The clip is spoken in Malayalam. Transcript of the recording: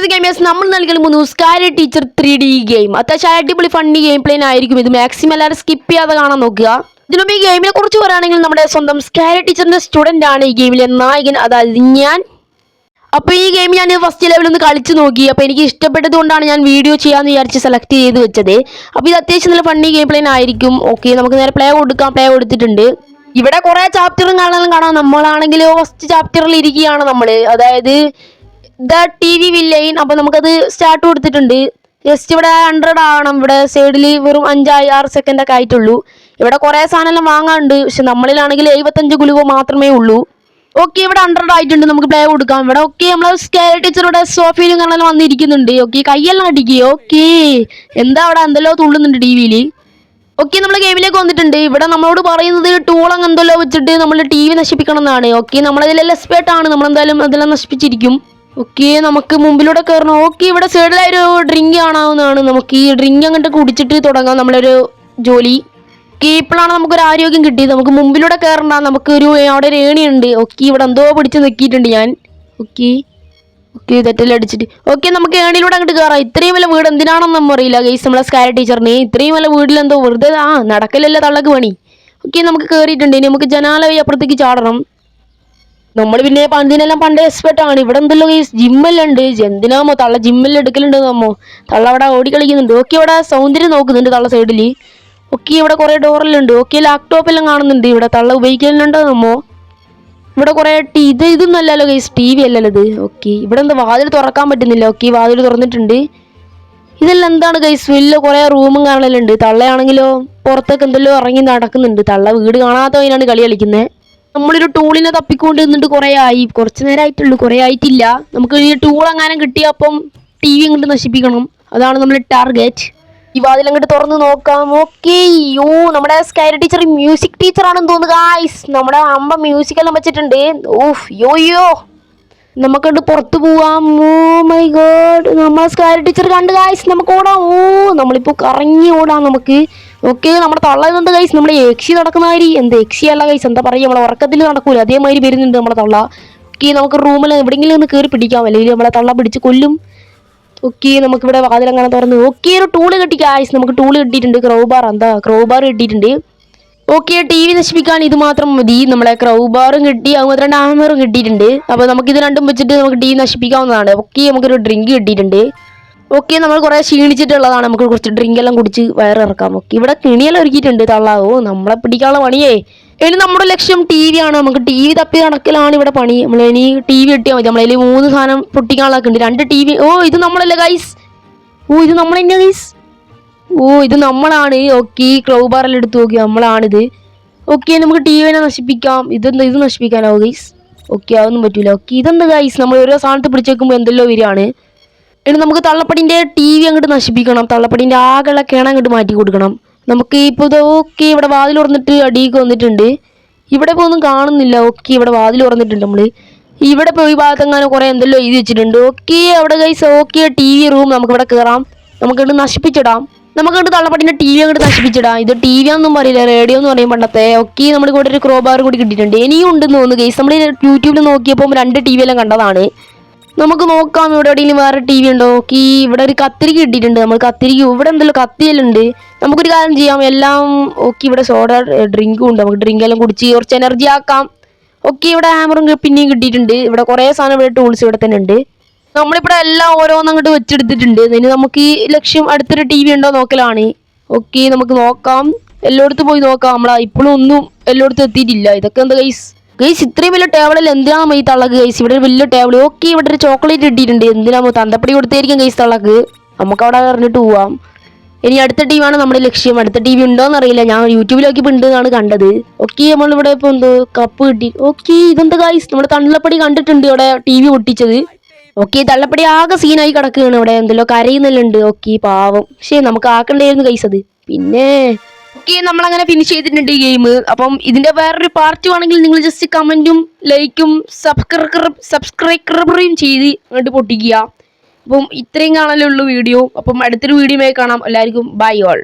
ഗുരുത് ഗെയിമേഴ്സ് നമ്മൾ നൽകുന്ന മൂന്ന് scary teacher three D game അത്യാവശ്യം അടിപൊളി ഫണ്ണി ഗെയിം പ്ലേൻ ആയിരിക്കും. ഇത് മാക്സിമം എല്ലാവരും സ്കിപ്പ് ചെയ്യാതെ കാണാൻ നോക്കുക. ഇതിനുമ്പ് ഈ ഗെയിമിനെ കുറിച്ച് പറയുകയാണെങ്കിൽ നമ്മുടെ സ്വന്തം സ്കാരി ടീച്ചറിന്റെ സ്റ്റുഡന്റ് ആണ് ഈ ഗെയിമിലെ നായകൻ. അതായത് ഞാൻ. അപ്പോൾ ഈ ഗെയിം ഞാൻ ഫസ്റ്റ് ലെവലിൽ ഒന്ന് കളിച്ച് നോക്കി. അപ്പോൾ എനിക്ക് ഇഷ്ടപ്പെട്ടത് കൊണ്ടാണ് ഞാൻ വീഡിയോ ചെയ്യാന്ന് വിചാരിച്ച് സെലക്ട് ചെയ്ത് വെച്ചത്. അപ്പോൾ ഇത് അത്യാവശ്യം നല്ല ഫണ്ണി ഗെയിം പ്ലേൻ ആയിരിക്കും. ഓക്കെ നമുക്ക് നേരെ പ്ലേ കൊടുക്കാം. പ്ലേ കൊടുത്തിട്ടുണ്ട്. ഇവിടെ കുറേ ചാപ്റ്ററും കാണാനും കാണാം. നമ്മളാണെങ്കിൽ ഫസ്റ്റ് ചാപ്റ്ററിൽ ഇരിക്കുകയാണ് നമ്മൾ അതായത് ദ ടി വി വില്ലൈൻ അപ്പോൾ നമുക്കത് സ്റ്റാർട്ട് കൊടുത്തിട്ടുണ്ട്. ജസ്റ്റ് ഇവിടെ ഹൺഡ്രഡ് ആവണം. ഇവിടെ സൈഡിൽ വെറും അഞ്ചായി ആറ് സെക്കൻഡ് ഒക്കെ ആയിട്ടുള്ളൂ. ഇവിടെ കുറേ സാധനം വാങ്ങാനുണ്ട്. പക്ഷെ നമ്മളിലാണെങ്കിൽ എഴുപത്തഞ്ച് ഗുലുവ മാത്രമേ ഉള്ളൂ. ഓക്കെ ഇവിടെ ഹൺഡ്രഡ് ആയിട്ടുണ്ട്. നമുക്ക് പ്ലേ കൊടുക്കാം. ഇവിടെ ഓക്കെ നമ്മളെ സ്കെയർ ടീച്ചറുടെ സോഫിയിലും കാണാൻ വന്നിരിക്കുന്നുണ്ട്. ഓക്കെ കൈയെല്ലാം അടിക്കുക ഓക്കെ എന്താ അവിടെ എന്തെല്ലോ തുള്ളുന്നുണ്ട് ടി വിയിൽ ഓക്കെ നമ്മൾ ഗെയിമിലേക്ക് വന്നിട്ടുണ്ട്. ഇവിടെ നമ്മളോട് പറയുന്നത് ടൂൾ എന്തെല്ലോ വെച്ചിട്ട് നമ്മൾ ടി വി നശിപ്പിക്കണം എന്നാണ്. ഓക്കെ നമ്മളതിലെല്ലാം എക്സ്പേർട്ടാണ് നമ്മളെന്തായാലും അതെല്ലാം നശിപ്പിച്ചിരിക്കും. ഓക്കെ നമുക്ക് മുമ്പിലൂടെ കയറണം ഓക്കെ ഇവിടെ സൈഡിലായൊരു ഡ്രിങ്ക് കാണാവുന്നതാണ്. നമുക്ക് ഈ ഡ്രിങ്ക് അങ്ങോട്ട് കുടിച്ചിട്ട് തുടങ്ങാം. നമ്മളൊരു ജോലി. ഓക്കെ ഇപ്പോഴാണ് നമുക്കൊരു ആരോഗ്യം കിട്ടിയത്. നമുക്ക് മുമ്പിലൂടെ കയറണ്ട നമുക്കൊരു അവിടെ ഒരു ഏണിയുണ്ട്. ഓക്കെ ഇവിടെ എന്തോ പിടിച്ച് നിൽക്കിയിട്ടുണ്ട് ഞാൻ. ഓക്കെ ഓക്കെ തെറ്റെല്ലാം അടിച്ചിട്ട്. ഓക്കെ നമുക്ക് ഏണിയിലൂടെ അങ്ങോട്ട് കയറാം ഇത്രയും വല്ല വീട് എന്തിനാണെന്ന് നമ്മൾ അറിയില്ല. ഗൈസ് നമ്മളെ സ്കാര ടീച്ചറിന് ഇത്രയും വീട്ടിൽ വീട്ടിലെന്തോ വെറുതെ ആ നടക്കലല്ലേ തള്ളക്ക് പണി. ഓക്കെ നമുക്ക് കയറിയിട്ടുണ്ട് ഇനി നമുക്ക് ജനാല വഴി അപ്പുറത്തേക്ക് ചാടണം. നമ്മൾ പിന്നെ പന്തിനെല്ലാം പണ്ട് എക്സ്പെർട്ട് ആണ്. ഇവിടെ എന്തല്ലോ ഈ ജിമ്മെല്ലാം ഉണ്ട് എന്തിനാമോ തള്ള ജിമ്മെല്ലാം എടുക്കലുണ്ട് നമ്മോ തള്ള അവിടെ ഓടി കളിക്കുന്നുണ്ട്. ഓക്കെ ഇവിടെ സൗന്ദര്യം നോക്കുന്നുണ്ട് തള്ള സൈഡിൽ ഓക്കെ ഇവിടെ കുറേ ഡോറെല്ലാം ഉണ്ട് ഓക്കെ ലാപ്ടോപ്പെല്ലാം കാണുന്നുണ്ട്. ഇവിടെ തള്ള ഉപയോഗിക്കലുണ്ടോ നമ്മോ ഇവിടെ കുറേ ഇത് ഇതൊന്നും അല്ലല്ലോ ഗൈസ് ടി വി അല്ലല്ലോ ഇത്. ഓക്കെ ഇവിടെ എന്താ വാതിൽ തുറക്കാൻ പറ്റുന്നില്ല. ഓക്കെ വാതിൽ തുറന്നിട്ടുണ്ട്. ഇതെല്ലാം എന്താണ് ഗൈസ് വലിയ കുറേ റൂമും കാണലുണ്ട്. തള്ളയാണെങ്കിലോ പുറത്തൊക്കെ എന്തെല്ലോ ഇറങ്ങി നടക്കുന്നുണ്ട്. തള്ള വീട് കാണാത്തതിനാണ് കളി കളിക്കുന്നത് നമ്മളൊരു ടൂളിനെ തപ്പിക്കൊണ്ട് നിന്നിട്ട് കുറേ ആയി. കുറച്ച് നേരം ആയിട്ടുള്ളൂ കുറേ ആയിട്ടില്ല. നമുക്ക് ഈ ടൂൾ എങ്ങാനും കിട്ടിയപ്പം ടി വി അങ്ങോട്ട് നശിപ്പിക്കണം. അതാണ് നമ്മുടെ ടാർഗറ്റ് ഈ വാതിൽ അങ്ങോട്ട് തുറന്ന് നോക്കാം. ഓക്കെ യോ നമ്മുടെ സ്കൈര ടീച്ചർ മ്യൂസിക് ടീച്ചർ ആണെന്ന് തോന്നുന്നു ഗായ്സ് നമ്മുടെ അമ്മ മ്യൂസിക് എല്ലാം വെച്ചിട്ടുണ്ട്. ഓഫ് യോ യോ നമുക്കണ്ട് പുറത്ത് പോവാം. ഓ മൈ ഗോഡ് നമ്മളെ സ്കൈ ടീച്ചർ കണ്ട് ഗായ്സ് നമുക്ക് ഓടാം. ഓ നമ്മളിപ്പോൾ കറങ്ങി ഓടാം നമുക്ക്. ഓക്കെ നമ്മുടെ തള്ളതുണ്ട് കൈസ് നമ്മുടെ എക്സി നടക്കുന്ന മാതിരി. എന്ത് എക്സി അല്ല കൈസ് എന്താ പറയുക നമ്മളെ ഉറക്കത്തിൽ നടക്കൂല. അതേമാതിരി വരുന്നുണ്ട് നമ്മളെ തള്ള. ഓക്കെ നമുക്ക് റൂമിൽ എവിടെയെങ്കിലും ഒന്ന് കയറി പിടിക്കാം. അല്ലെങ്കിൽ നമ്മളെ തള്ള പിടിച്ച് കൊല്ലും. ഓക്കെ നമുക്കിവിടെ വാതിലങ്ങനെ തുറന്ന്. ഓക്കെ ഒരു ടൂൾ കിട്ടി കൈസ് നമുക്ക് ടൂൾ കിട്ടിയിട്ടുണ്ട്. ക്രൗബാർ എന്താ? ക്രൗബാർ കിട്ടിയിട്ടുണ്ട്. ഓക്കെ ടി വി നശിപ്പിക്കാൻ ഇത് മാത്രം മതി. നമ്മളെ ക്രൗബാറും കിട്ടി. അതുപോലെ തന്നെ ആമറും കിട്ടിയിട്ടുണ്ട്. അപ്പോൾ നമുക്ക് ഇത് രണ്ടും വെച്ചിട്ട് നമുക്ക് ടി വി നശിപ്പിക്കാവുന്നതാണ്. ഓക്കെ നമുക്കൊരു ഡ്രിങ്ക് കിട്ടിയിട്ടുണ്ട്. ഓക്കെ നമ്മൾ കുറേ ക്ഷീണിച്ചിട്ടുള്ളതാണ്. നമുക്ക് കുറച്ച് ഡ്രിങ്ക് എല്ലാം കുടിച്ച് വയറിറക്കാം. ഓക്കെ ഇവിടെ കിണിയെല്ലാം ഒരുക്കിയിട്ടുണ്ട് തള്ളാവോ നമ്മളെ പിടിക്കാനുള്ള പണിയേ. ഇനി നമ്മുടെ ലക്ഷ്യം ടി വി ആണ്. നമുക്ക് ടി വി തപ്പി നടക്കലാണ് ഇവിടെ പണി. നമ്മൾ ഇനി ടി വി കിട്ടിയാൽ മതി നമ്മളതിൽ മൂന്ന് സാധനം പൊട്ടിക്കാനുള്ളതൊക്കെ ഉണ്ട്. രണ്ട് ടി വി ഓ ഇത് നമ്മളല്ലേ ഗൈസ് ഓ ഇത് നമ്മളെന്നെ ഗൈസ് ഓ ഇത് നമ്മളാണ്. ഓക്കെ ക്രൗബാറെല്ലാം എടുത്ത് നോക്കി. നമ്മളാണിത്. ഓക്കെ നമുക്ക് ടി വിനെ നശിപ്പിക്കാം. ഇതെന്താ ഇത് നശിപ്പിക്കാനാവോ ഗൈസ് ഓക്കെ അതൊന്നും പറ്റൂല. ഓക്കെ ഇതെന്താ ഗൈസ് നമ്മൾ ഓരോ സാധനത്ത് പിടിച്ചേക്കുമ്പോൾ എന്തെല്ലോ വരികയാണ്. ഇനി നമുക്ക് തള്ളപ്പടിന്റെ ടി വി അങ്ങോട്ട് നശിപ്പിക്കണം. തള്ളപ്പടിന്റെ ആകെയുള്ള കിണ അങ്ങോട്ട് മാറ്റി കൊടുക്കണം. നമുക്ക് ഇപ്പോൾ ഓക്കെ ഇവിടെ വാതിൽ തുറന്നിട്ട് അടിയൊക്കെ വന്നിട്ടുണ്ട്. ഇവിടെ ഇപ്പോൾ ഒന്നും കാണുന്നില്ല. ഓക്കെ ഇവിടെ വാതിൽ തുറന്നിട്ടുണ്ട് നമ്മൾ ഇവിടെ പോയി ഈ ഭാഗത്തെങ്ങാനും കുറേ എന്തെല്ലോ എഴുതി വെച്ചിട്ടുണ്ട്. ഓക്കെ അവിടെ guys okay T V room നമുക്ക് ഇവിടെ കയറാം നമുക്കിട്ട് നശിപ്പിച്ചിടാം. നമുക്കിട്ട് തള്ളപ്പട്ടിന്റെ ടി വി അങ്ങോട്ട് നശിപ്പിച്ചിടാം. ഇത് ടി വി ഒന്നും പറയില്ല. റേഡിയോ എന്ന് പറയും പണ്ടത്തെ ഓക്കെ നമ്മുടെ കൂടെ ഒരു ക്രോബാർ കൂടി കിട്ടിയിട്ടുണ്ട്. ഇനിയും ഉണ്ടെന്ന് തോന്നുന്നു കേസ് നമ്മൾ യൂട്യൂബിൽ നോക്കിയപ്പോൾ രണ്ട് ടി വി എല്ലാം കണ്ടതാണ്. നമുക്ക് നോക്കാം ഇവിടെ എവിടെയെങ്കിലും വേറെ ടി വി ഉണ്ടോ? ഓക്കെ ഇവിടെ ഒരു കത്തിരിക്ക കിട്ടിയിട്ടുണ്ട്. നമ്മൾ കത്തിരിക്ക ഇവിടെ എന്തെങ്കിലും കത്തിയെല്ലാം ഉണ്ട് നമുക്കൊരു കാര്യം ചെയ്യാം. എല്ലാം ഓക്കെ ഇവിടെ സോഡ ഡ്രിങ്കും ഉണ്ട്. നമുക്ക് ഡ്രിങ്ക് എല്ലാം കുടിച്ച് കുറച്ച് എനർജി ആക്കാം. ഓക്കെ ഇവിടെ ഹാമറും പിന്നെയും കിട്ടിയിട്ടുണ്ട്. ഇവിടെ കുറേ സാധനം ഇവിടെ ടൂൾസ് ഇവിടെ തന്നെ ഉണ്ട്. നമ്മളിവിടെ എല്ലാം ഓരോന്നും അങ്ങോട്ട് വെച്ചെടുത്തിട്ടുണ്ട്. ഇനി നമുക്ക് ഈ ലക്ഷ്യം അടുത്തൊരു ടി വി ഉണ്ടോ നോക്കലാണ്. ഓക്കെ നമുക്ക് നോക്കാം. എല്ലായിടത്തും പോയി നോക്കാം. നമ്മളാ ഇപ്പോഴും ഒന്നും എല്ലായിടത്തും എത്തിയിട്ടില്ല. ഇതൊക്കെ എന്താ ഗൈസ് ഗൈസ് ഇത്രയും വലിയ ടേബിളിൽ എന്തിനാണ് ഈ തള്ളക്ക് ഗൈസ് ഇവിടെ ഒരു വലിയ ടേബിൾ ഓക്കെ ഇവിടെ ഒരു ചോക്ലേറ്റ് ഇട്ടിട്ടുണ്ട്. എന്തിനാമോ തന്തപ്പടി കൊടുത്തായിരിക്കും ഗൈസ് തള്ളക്ക്? നമുക്ക് അവിടെ അറിഞ്ഞിട്ട് പോവാം. ഇനി അടുത്ത ടീമാണ് നമ്മുടെ ലക്ഷ്യം. അടുത്ത ടി വി ഉണ്ടോന്ന് അറിയില്ല. ഞാൻ യൂട്യൂബിലൊക്കെ ഉണ്ട് ഉണ്ടെന്നാണ് കണ്ടത്. ഓക്കെ നമ്മളിവിടെ ഇപ്പോൾ എന്തോ കപ്പ് കിട്ടി. ഓക്കെ ഇതെന്താ ഗൈസ് നമ്മുടെ തള്ളപ്പടി കണ്ടിട്ടുണ്ട് ഇവിടെ ടി വി പൊട്ടിച്ചത്. ഓക്കെ തള്ളപ്പടി ആകെ സീനായി കിടക്കുകയാണ് ഇവിടെ. എന്തെല്ലോ കരയുന്നെല്ലാം ഓക്കെ പാവം. പക്ഷേ നമുക്ക് ആക്കണ്ടായിരുന്നു ഗൈസ് അത്. പിന്നെ ഓക്കെ നമ്മൾ അങ്ങനെ ഫിനിഷ് ചെയ്തിട്ടുണ്ട് ഈ ഗെയിം അപ്പം ഇതിന്റെ വേറൊരു പാർട്ട് ആണെങ്കിൽ നിങ്ങൾ ജസ്റ്റ് കമന്റും ലൈക്കും സബ്സ്ക്രൈബ് സബ്സ്ക്രൈബറും ചെയ്ത് അങ്ങോട്ട് പൊട്ടിക്കുക. അപ്പം ഇത്രയും കാണാനേ വീഡിയോ അപ്പം അടുത്തൊരു വീഡിയോ കാണാം. എല്ലാവർക്കും ബൈ ഓൾ